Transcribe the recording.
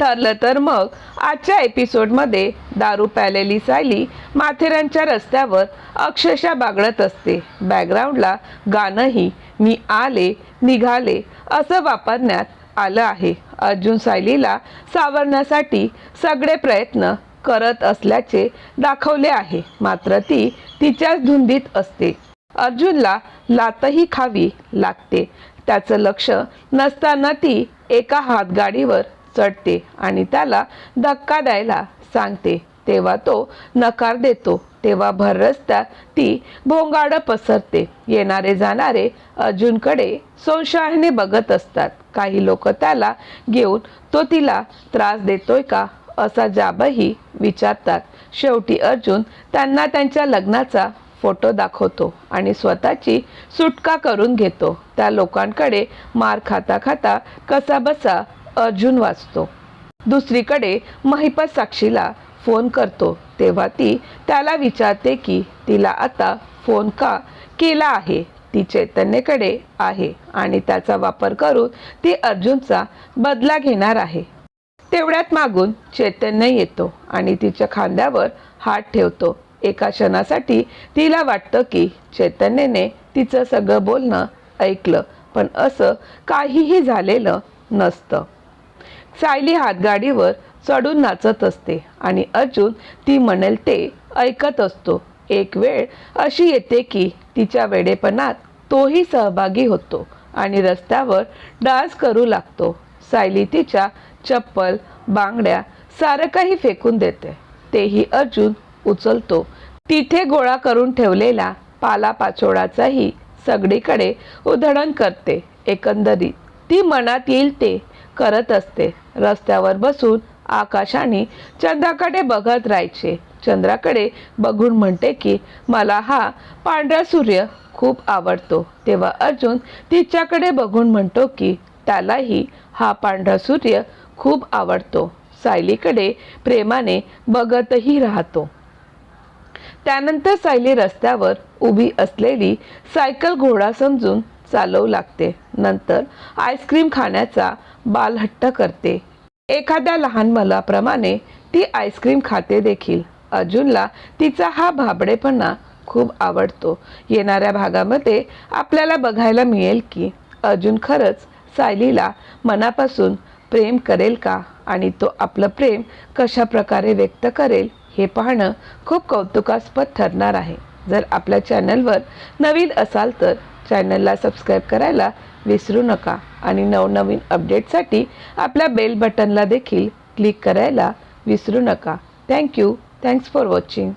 ठरलं तर मग आजच्या एपिसोडमध्ये दारू प्यालेली सायली माथेरानच्या रस्त्यावर अक्षरशः बागडत असते. बॅकग्राऊंडला गाणंही मी आले निघाले असं वापरण्यात आलं आहे. अर्जुन सायलीला सावरण्यासाठी सगळे प्रयत्न करत असल्याचे दाखवले आहे. मात्र ती तिच्याच धुंदीत असते. अर्जुनला लातही खावी लागते. त्याचं लक्ष नसताना ती एका हातगाडीवर चढते आणि त्याला धक्का द्यायला सांगते. तेव्हा तो नकार देतो. तेव्हा भर रस्त्यात ती भोंगाड पसरते. येणारे जाणारे अर्जुनकडे संशयाने बघत असतात. काही लोक त्याला घेऊन तो तिला त्रास देतोय का? असा जाबही विचारतात. शेवटी अर्जुन त्यांना त्यांच्या लग्नाचा फोटो दाखवतो आणि स्वतःची सुटका करून घेतो. त्या लोकांकडे मार खाता खाता कसा बसा अर्जुन वाचतो. दुसरीकडे महिपत साक्षीला फोन करतो. तेव्हा ती त्याला विचारते की तिला आता फोन का केला आहे? ती चैतन्यकडे आहे आणि त्याचा वापर करून ती अर्जुनचा बदला घेणार आहे. तेवढ्यात मागून चैतन्य येतो आणि तिच्या खांद्यावर हात ठेवतो. एका क्षणासाठी तिला वाटतं की चैतन्यने तिचं सगळं बोलणं ऐकलं पण असं काहीही झालेलं नसतं. सायली हातगाडीवर चढून नाचत असते आणि अर्जुन ती म्हणेल ते ऐकत असतो. एक वेळ अशी येते की तिच्या वेडेपणात तोही सहभागी होतो आणि रस्त्यावर डान्स करू लागतो. सायली तिच्या चप्पल बांगड्या सारं काही फेकून देते. तेही अर्जुन उचलतो. तिथे गोळा करून ठेवलेला पालापाचोळाचाही सगळीकडे उधळण करते. एकंदरीत ती मनात येईल ते करत असते. रस्त्यावर बसून आकाशाने चंद्राकडे बघत राहायचे. चंद्राकडे बघून म्हणते की मला हा पांढरा सूर्य खूप आवडतो. तेव्हा अर्जुन तिच्याकडे बघून म्हणतो की त्यालाही हा पांढरा सूर्य खूप आवडतो. सायलीकडे प्रेमाने बघतही राहतो. त्यानंतर सायली रस्त्यावर उभी असलेली सायकल घोडा समजून चालवू लागते. नंतर आईस्क्रीम खाण्याचा बालहट्ट करते. एखाद्या लहान मुलाप्रमाणे ती आईस्क्रीम खाते देखील. अर्जुनला तिचा हा भाबडेपणा खूप आवडतो. येणाऱ्या भागामध्ये आपल्याला बघायला मिळेल की अर्जुन खरंच सायलीला मनापासून प्रेम करेल का? आणि तो आपलं प्रेम कशा प्रकारे व्यक्त करेल हे पाहणं खूप कौतुकास्पद ठरणार आहे. जर आपल्या चॅनलवर नवीन असाल तर चॅनलला सबस्क्राईब करायला विसरू नका आणि नवनवीन अपडेटसाठी आपल्या बेल बटनला देखील क्लिक करायला विसरू नका. Thank you thanks for watching